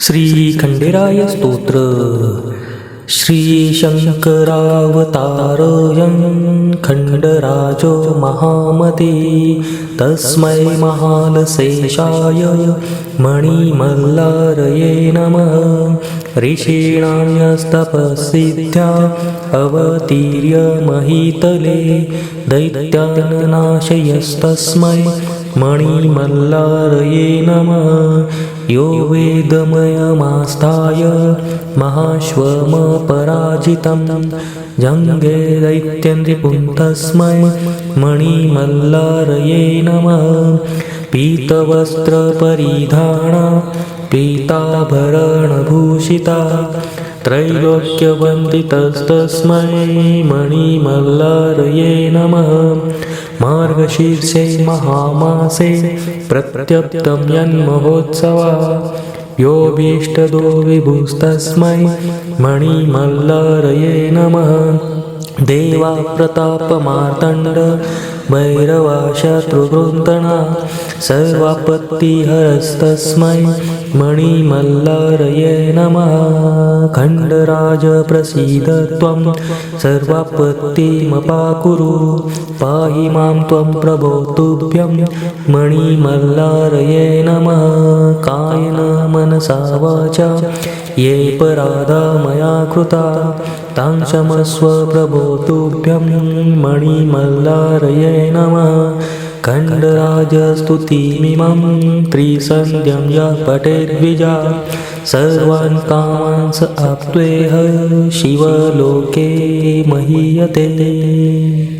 श्रीखण्डेराय स्तोत्र श्रीशङ्करावतारयं खण्डराजो महामते। तस्मै महालशेषाय मणिमल्लारये नमः। ऋषीणान्यस्तपसिद्ध्या अवतीर्य महीतले दैत्यान्नाशयस्तस्मै मणिमल्लारये नमः। यो वेदमयमास्ताय महाश्वमपराजितं जङ्गे दैत्यन्त्रिपुं तस्मै मणिमल्लारये नमः। पीतवस्त्रपरिधाणा पीताभरणभूषिता त्रैलोक्यवन्दितस्तस्मै मणिमल्लारये नमः मार्गशीर्षे महामासे प्रत्यप्तं यन्महोत्सवा। योऽभीष्टदो विभुस्तस्मै मणिमल्लारये नमः। देवा प्रतापमार्तण्ड भैरवाशत्रुवृन्दना सर्वापत्तिहरस्तस्मै मणिमल्लारये नमः। खण्डराज प्रसीद त्वं सर्वापत्तिमपाकुरु। पाहि मां त्वं प्रभो तुभ्यं मणिमल्लारये नमः। कायेन मनसा वाचा ये पराधा मया कृता। तां क्षमस्व प्रभो तुभ्यं मणिमल्लारये नमः खण्डराजस्तुतिमिमं त्रिसन्ध्यं यः पठेद्विजा सर्वान् कामान् स आप्त्वेह शिवलोके महीयते।